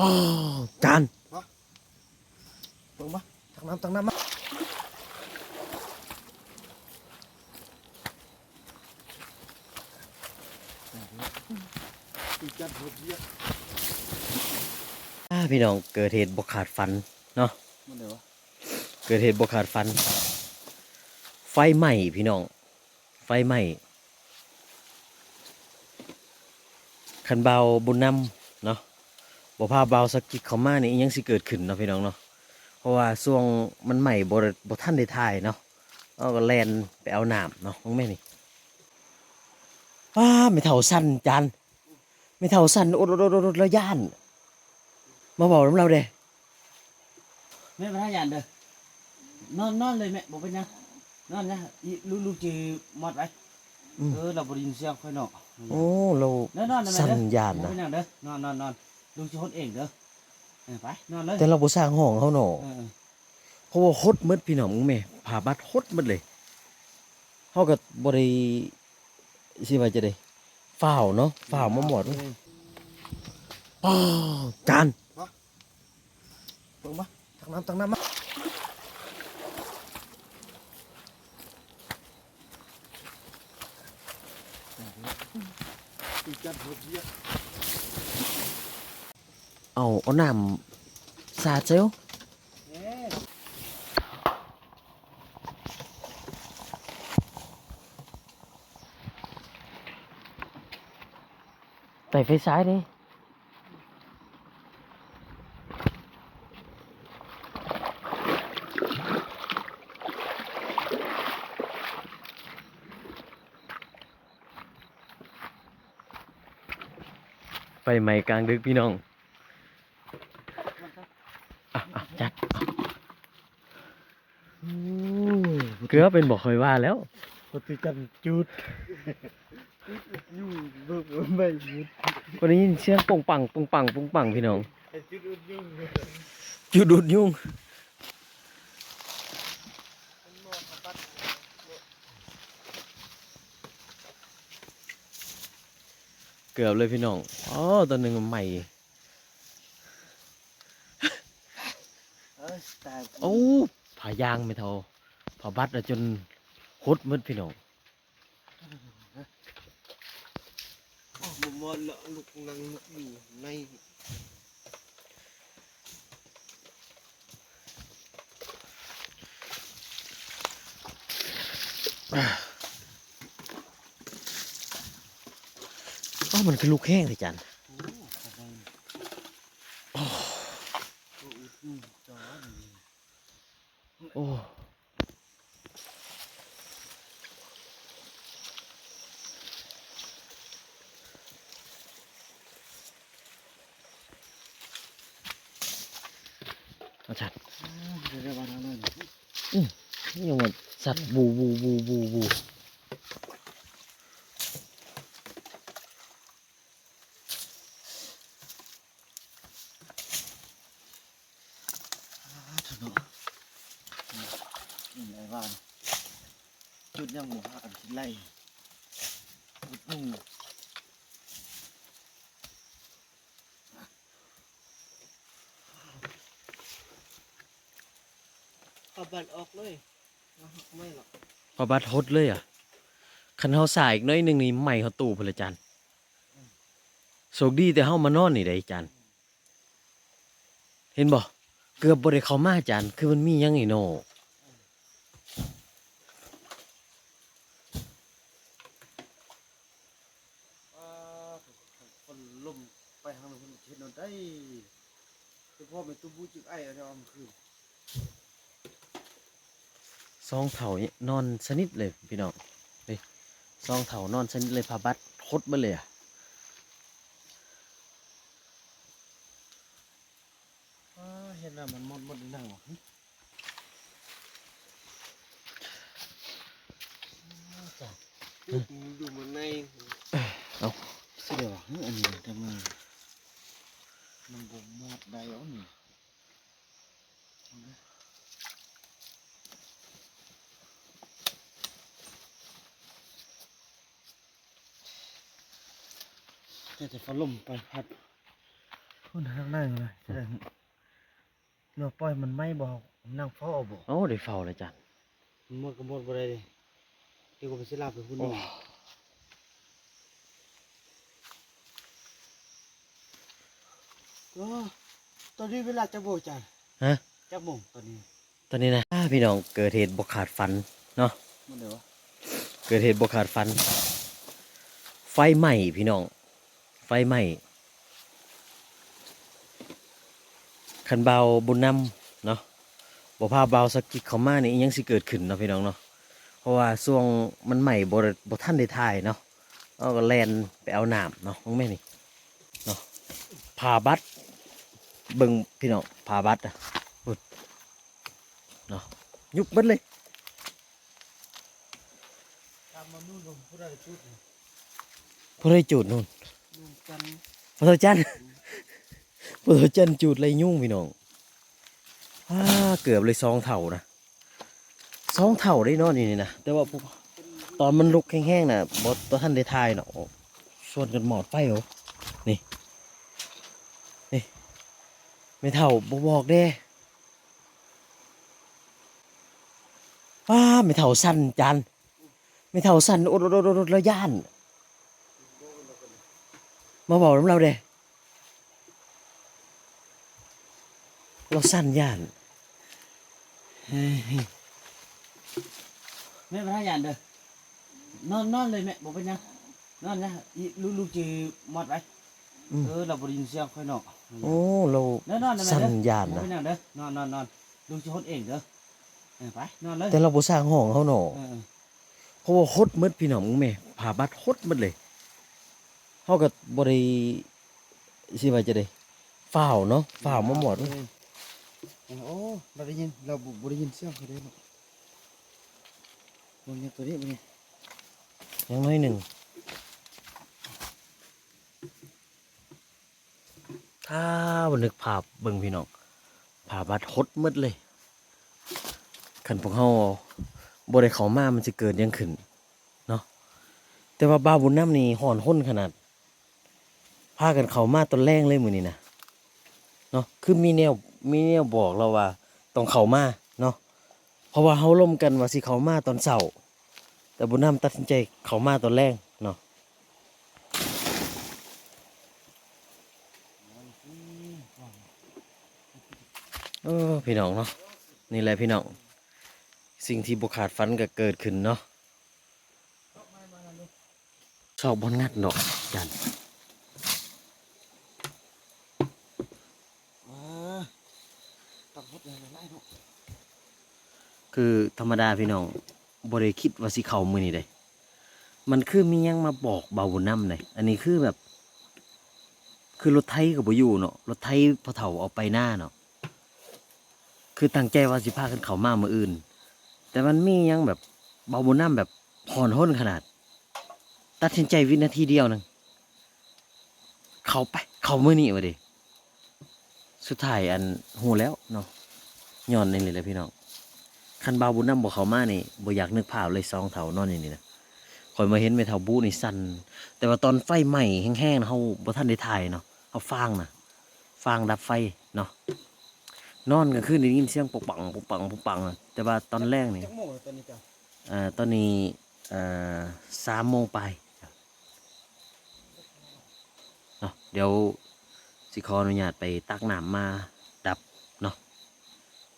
อ๋อจานเบิ่งมาตักน้ำตักน้ำมาตีจันหัวเยียอ่าพี่น้องเกิดเหตุบกขาดฟันเนาะมันเดี๋ยววะเกิดเหตุบกขาดฟัน ไฟไหม้พี่น้อง ไฟไหม้คันเบาบุญนำเนาะ บ่พาเบาสกกิดเขามานี่อิหยังสิเกิดขึ้นเนาะพี่น้องเนาะเพราะว่าช่วงมันใหม่บ่ได้บ่ทันได้ถ่ายเนาะเอาก็แลนไปเอาน้ำเนาะมึงแม่นี่ว้าไม่เท่าสั้นจานไม่เท่าสั้นอดอดอดอดแล้วย่าน มาบอกน้ำเราเด้แม่พระยานเด้อนอนนอนเลยแม่บอกเป็นยังนอนนะอีลูกลูกจือมอดไว้อืมเออเราบริยินเสียงค่อยเนาะโอ้เรานอนนอนนะแม่สั่เด้นอยานบอกนะเป็นยังเด้อนอนนอนนอน ลูกจะฮดเองเด้อเออไปนอนเลยแต่เราบ่สร้างห้องเขาเนาะเออเออเพราะว่าฮดหมืดพี่น้องมึงแม่ผ่าบัดฮดหมืดเลยเฮาก็บ่ได้สิว่าจะได้ฝ้าวเนาะฝ้าวมาหมดเอออ๋อจานเบิ่งมาตักน้ำตักน้ำมาตีจันหัวเยีย เอาเอาน้ำสาดเซลไปไฟซ้ายนี่ไฟไหม้กลางดึกพี่น้องอะอะจัด เกลือเป็นบอกเคยว่าแล้วปฏิจันจุดอยู่เบิ่งไม่หยุดวันนี้ยินเสียงปงปังปงปังปงปังพี่น้องจุดยุ่งจุดดูดยุ่งเกือบเลยพี่น้อง อ๋อตัวหนึ่งมันใหม่เอ้ยตายโอ้ผายางไม่เท่า ผาบัดอะจนหดหมืดพี่น้องมุมมอนละลูกนั่งนึกอยู่ในอ๋อมันคือลูกแห้งเลยจันโอ้เอาจัด เดี๋ยววันนั้น นี่ยังว่าสัตว์บูบูบูบูบู นี่ไอ้บ้าน จุดยังหมูห้ากันไล่จุดยุ่งเอาบัตรออกเลยไม่หรอกพอบัดหดเลยอะคันเฮาสายอีกหน้อยหนึงนี่ใหม่เขาตู้พนละจันโชคดีแต่เฮามานอนนี่ได้จันเห็นบ่เกือบบ่ได้เข้ามาจันคือมันมีหยังไงโน อ่าคนล่มไปทางนู้นเห็นโดนได้เฉ พ่อเป็นตุ้บูจิกไอ้เอาเนี่ยมันคือซองเถานอนสนิทเลยพี่น้องเฮ้ยซองเถานอนสนิทเลยพาบัดหดมาเลยอะ อ่าเห็นแล้วมันหมดหมดในหนังวะดูเหมือนใน สิเดี๋ยวเฮ้ยอันนี้ทำไมมันบ่มอดได้เอานี่ แต่จะฟ้าลมไปพัดคนทางนั่งเลยเราปล่อยมันไม่บอกนั่งเฝ้าเอาบอกโอ้ได้เฝ้าเลยจันหมดก็หมดบ่ได้ดิเดี๋ยวก็ไปสิลาไปพุ่นโอ้นี่ก็ตอนนี้เวลาจะโมงจ้ะฮะจักโมงตอนนี้ ตอนนี้นะอ่าพี่น้องเกิดเหตุบกขาดฟันเนาะมันเดี๋ยวเกิดเหตุบกขาดฟัน ไฟไหม้พี่น้องไฟไหม้คันเบาบุญนำเนาะบ่พาเบาสกกิดเขามานี่ยังสิเกิดขึ้นเนาะพี่น้องเนาะเพราะว่าช่วงมันใหม่บ่บ่ทันได้ถ่ายเนาะเอาก็แลนไปเอาน้ำเนาะมองแม่นี่เนาะผ่าบัตรเบิ่งพี่น้องผ่าบัตรอะอุ๊ยเนาะยุบบิดเลยตามมานู่นลงผู้ใดจุดนี่พ ระได้จูดนู่นนู่นกันพระเจ้าจันพระจันจูดไรยุ่งพี่น้องอ้าเกือบเลยสองเท่านะสองเท่าได้เนอนนี่นะแต่ว่าตอนมันลุกแห้งๆนะบอตัวท่านได้ทายเนาะส่วนกันหมอดไฟเหรอนี่นี่ไม่เท่าบบอกเด้ว้าไม่เท่าสั้นจันไม่เท่าสั้นโอดโอดอดอดแล้วย่าน มาบอกน้ำเราเด้เราสั้นย่านแม่พระยานเด้อนอนนอนเลยแม่บ่เป็นหยังนอนนะอีลูกลูกจือหมดไว้อืมเออเราบ่ได้ยินเสียงค่อยนอกโอ้เรานอนนอนเลยแม่สั้เด้อนย่านบ่นะเป็นหยังเด้อนอนนอนนอนลูกสิฮดเองเด้อเออไปนอนเลยแต่เราบ่สร้างห้องเขาหนอเออเพราะว่าฮดหมืดพี่น้องมึงแม่ผ่าบัดฮดหมืดเลย เขาก็บ่ได้สิว่าจะได้ฝ้าวเนาะฝ้าวมาหมดเออโอ้เราได้ยินเราบ่บ่ได้ยินเสียงเขาเด้เนาะบ่เนี่ยตัวนี้บ่เนี่ยยังน้อยหนึ่งถ้าบันนึกภาพเบิ่งพี่น้องผ่าบัดฮดหมืดเลยคันพวกเฮาบ่ได้เข้ามามันสิเกิดหยังขึ้นเนาะแต่ว่าบ้าวบุญน้ำนี่ห่อนห้นขนาด พากันเข้ามาตอนแรงเลยมือนี้นะเนาะคือมีแนวมีแนวบอกเราว่าต้องเข้ามาเนาะเพราะว่าเฮาล่มกันว่าสิเข้ามาตอนเช้าแต่บุญนำตัดสินใจเขามาตอนแรกเนาะเออพี่น้องเนาะนี่แหละพี่น้องสิ่งที่บุขาดฝันก็เกิดขึ้นเนาะชอบบอลงัดดอกจัน อ่าต้องฮดเลยไล่เนาะ คือธรรมดาพี่น้องบริคิดว่าสิเขามือนี่ได้มันคือมียังมาบอกเบาบุญนำเลยอันนี้คือแบบ คือรถไทยกับบอยู่เนาะรถไทยพอเถ่าเอาไปหน้าเนาะคือตั้งใจว่าสิพากันเขามาเมื่ออื่น แต่มันมียังแบบเบาบนน้ำแบบผ่อนห้นขนาด ตัดสินใจวินาทีเดียวนึงเขาไป เขาเมื่อนี้วะดิสุดท้ายอันหูแล้วเนาะย้อนนี่เลยพี่น้อง คันเบาบุญน้ำบอกเขามานี่บ่อยากนึกภาพเลยสองเถานอนนี่นี่นะคอยมาเห็นไม่เท่าบูนี่สั่นแต่ว่าตอนไฟไหม้แห้งๆนะเขาบ่ท่านได้ถ่ายเนาะเขาฟางนะฟางดับไฟเนาะนอนก็คือได้ยินเสียงปุกปังปุกปังปุกปังอะแต่ว่าตอนแรกนี่จักโมงตอนนี้จ้ะเอ่อตอนนี้เอ่อสามโมงไปจ้ะเนาะเดี๋ยวสิขออนุญาตไปตักน้ำมาดับเนาะ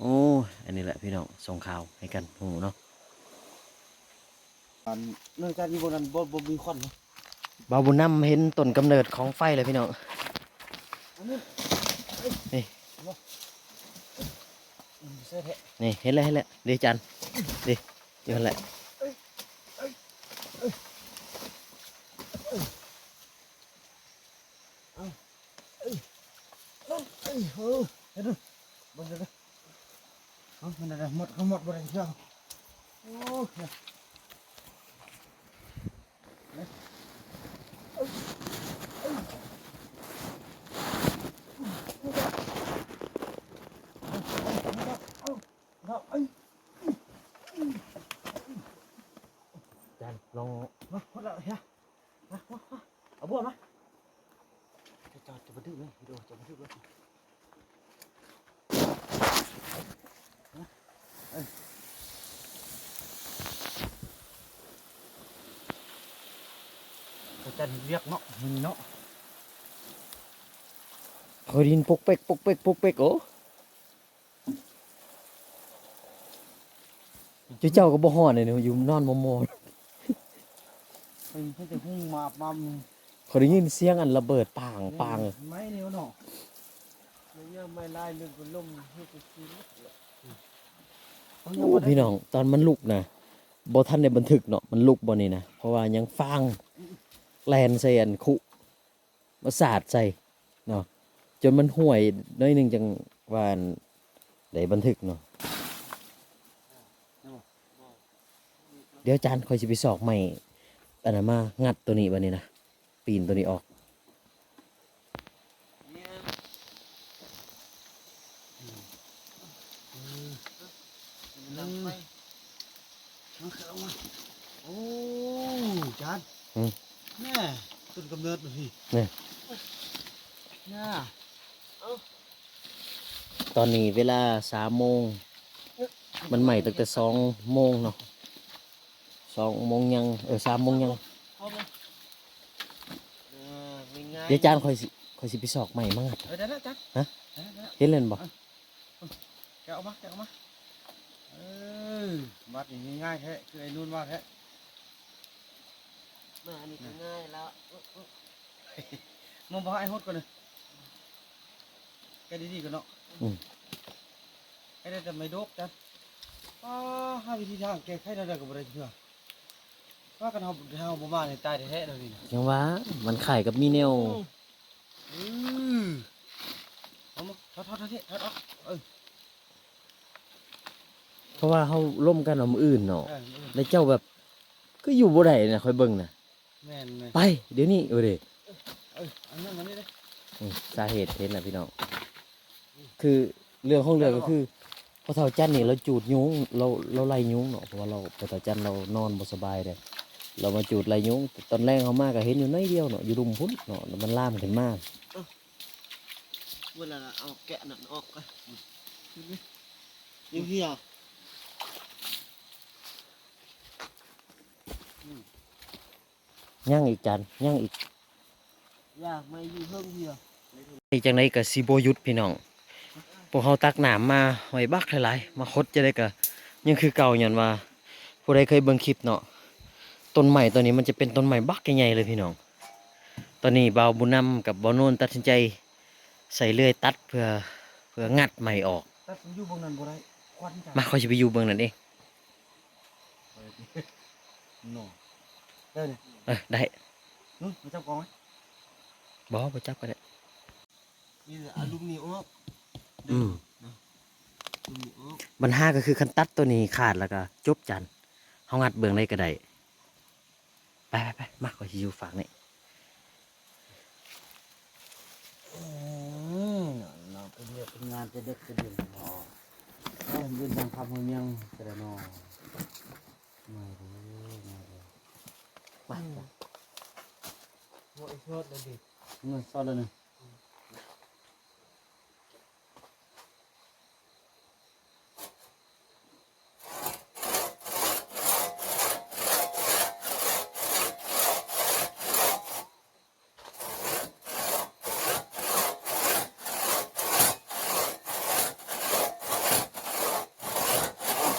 โอ้ยอันนี้แหละพี่น้องส่งข่าวให้กันหูเนาะอันเนื่องจากอยู่บนนั้นบ่บ่มีควันเนาะบาวบุญนำเห็นต้นกำเนิดของไฟเลยพี่น้องอันนี้นี่อืมเสื้อแท้นี่เห็นแล้วเห็นแล้วเดี๋ยวจันดิเดี๋ยวนั่นแหละเอ้ยเออเห็นดูบ่ได้เลย เอามันได้หมดก็หมดบ่ได้เชื่อโอ้ยจันลองมาหมดแล้วเฮียมามามาเอาบัวมาจะจอดจะมาดื้อไหมดู จะมาทึกแล้ว เขาจะเรียกเนาะมันเนาะคอยดินปกเป๊กปกเป๊กปกเป๊กโอ้เจ้าเจ้าก็บ่ฮอดเลยเนาะอยู่นอนมอมอเพิ่นเพิ่นจะหุ้งมาปั๊มเขาได้ยินเสียงอันระเบิดปางปางไม่เร็วเนาะเนี่ยไม่ไล่เรื่องคนล่มให้ไปกินเขาโอ้พี่น้อง ตอนมันลุกนะบ่ทันได้บันทึกเนาะมันลุกบ่นี่นะเพราะว่ายังฟัง แลนใส่อันคุมาสาดใส่เนาะจนมันห่วยน้อยหนึงจังวันได้บันทึกเนาะเดี๋ยวอาจานคอยสิไปสอกใหม่อันนั้นมางัดตัวนี้บันนี้นะปีนตัวนี้ออก เนี่ย ลังไปมันเข้ามาโอ้จาน อืม แน่ต้นกำเนิดมันสิ นี่ น่า ตอ นนี้เวลาสามโมง มันใหม่ตั้งแต่สองโมงเนาะสองโมงยัง เออสามโมงยังพอไหมเออไม่ง่ายเดี๋ยวจานคอยสิคอยสิไปสอกใหม่มั่งอะเออได้แล้วจานฮะได้แล้วได้แล้วเห็นเล่นบ่แกะออกมาแกะออกมาเออบัดนี่ง่ายๆแท้คือไอ้นู่นว่าแท้มาอันนี้ก็ง่ายแล้วมองบอกให้ไอ้ฮดก่อนเลยแกะดีๆก่อนเนาะอืม ไอ้ได้แต่ไม่ดกจ้ะอ้าห้าวิธีทางแก้ไขได้ๆกับอะไรเชื่อว่ากันเฮาเฮาบ่มานี่ตายแท้ๆแล้วนี่นะยังว่ามันขายกับมีแนวอือเอามาทอดทอดทอดทอดออกเออเพราะว่าเขาล่มกันเอามืออื่นเนาะเออเออแล้วเจ้าแบบ ก็อยู่บ่ได้นะคอยเบิ่งนะแม่นแม่นไปเดี๋ยวนี้เออเด้เอออันนั้นอันนี้เด้อืมสาเหตุเห็นนะพี่น้องคือเรื่องของเรื่องก็คือ พอเท่าจันนี่เราจูดยุงเราเราไล่ยุงเนาะเพราะว่าเราพอเท่าจันเรานอนบ่สบายเลยเรามาจูดไล่ยุงตอนแรกเขามาก็เห็นอยู่น้อยเดียวเนาะอยู่รุมพุ่นเนาะแล้วมันล่ามขึ้นมาเวลาเอาแกะนั่นออกก็ยังเหี่ยวย่างอีกจันย่างอีกอยากไม่อยู่เพิ่งเหี่ยวอีกจังไดก็สิบ่หยุดพี่น้อง พวกเขาตักน้ำมาหอยบักหลายๆมาคดจะได้ก็ยังคือเก่าหยันว่าผู้ใดเคยเบิ่งคลิปเนาะต้นใหม่ตัวนี้มันจะเป็นต้นใหม่บักใหญ่ๆเลยพี่น้อง ตอนนี้บ่าวบุญนำกับบ่าวโนนตัดสินใจใส่เลื่อยตัดเพื่อเพื่องัดใหม่ออกแต่ผมอยู่บงนั้นบ่ได้ควันจ้ะมาคอยสิไปอยู่เบิ่งนั่นเองโน่เด้อนี่เออได้นู้นมาจับกองไว้บ่บ่จับก็ได้นี่อลูมิเนียมออก อืมอลูมิเนียมออกปัญหาก็คือคันตัดตัวนี้ขาดแล้วก็จบจันเฮางัดเบิ่งได้ก็ได้ไปไปไปมาคอยสิอยู่ฝั่งนี้อืมเราเป็นเรื่องเป็นงานจะเด็กจะเด่นพอเอ้ยยืนทางคำเมืองกระนอมาเด้อมาเด้อมาหัวไอ้ชดเลยดิเงินซอดแล้วนึง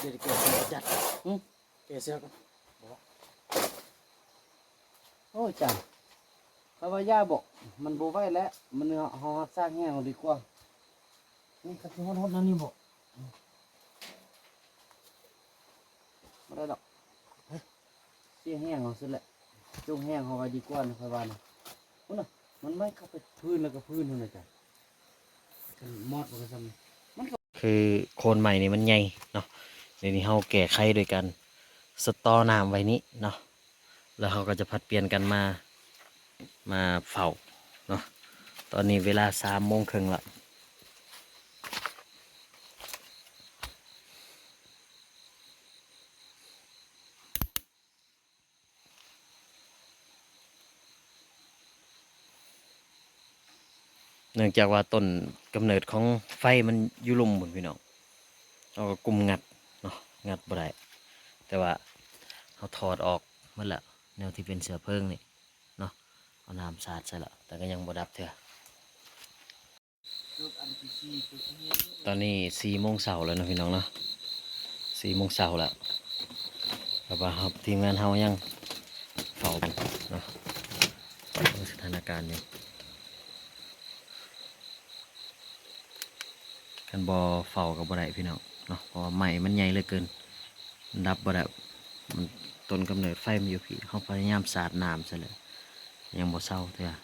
เดี๋ยวเกิดเสียจัด เกเสียกันบอกโอ้ยจันเขาว่าย่าบอก มันบ่ไหวแล้ว มันเฮาสร้างแห้งเอาดีกว่า นี่กระตุ้นฮอดนั่นนี่บอกไม่ได้ดอกเฮ้ยเสียแห้งเอาสุดแหละจงแห้งเอาไว้ดีกว่านะค่อยว่านะพุ่นน่ะมันไม่เข้าไปพื้นแล้วก็พื้นนั่นน่ะจ้ะกันมอดมันก็ซ้ำคือโคนใหม่นี่มันใหญ่เนาะเดี๋ยวนี้เฮาแก้ไขโดยการ สตอน้ำไว้นี้เนาะแล้วเขาก็จะพัดเปลี่ยนกันมามาเฝ้าเนาะตอนนี้เวลาสามโมงครึ่งละเนื่องจากว่าต้นกำเนิดของไฟมันยู่ลุมบุนพี่น้องเราก็กลุ่มงัดเนาะงัดบ่ได้ แต่ว่าเขาถอดออกมันละแนวที่เป็นเสือเพิงนี่เนาะเอาน้ำสาดใส่ละแต่ก็ยังบดับเถอะตอนนี้สี่โมงเสาแล้วนะพี่น้องเนาะสี่โมงเสาแล้วแล้วว่าครับทีมงานเฮายังเฝ้าเนาะสถานการณ์อยู่กันบอเฝ้ากับบ่ได้พี่น้องเนาะเพราะว่าไหม้มันใหญ่เหลือเกิน ดับบ่ได้มันต้นกำเนิดไฟมันอยู่พี่เขาพยายามสาดน้ำซะเลยยังบ่เศร้าเถอะ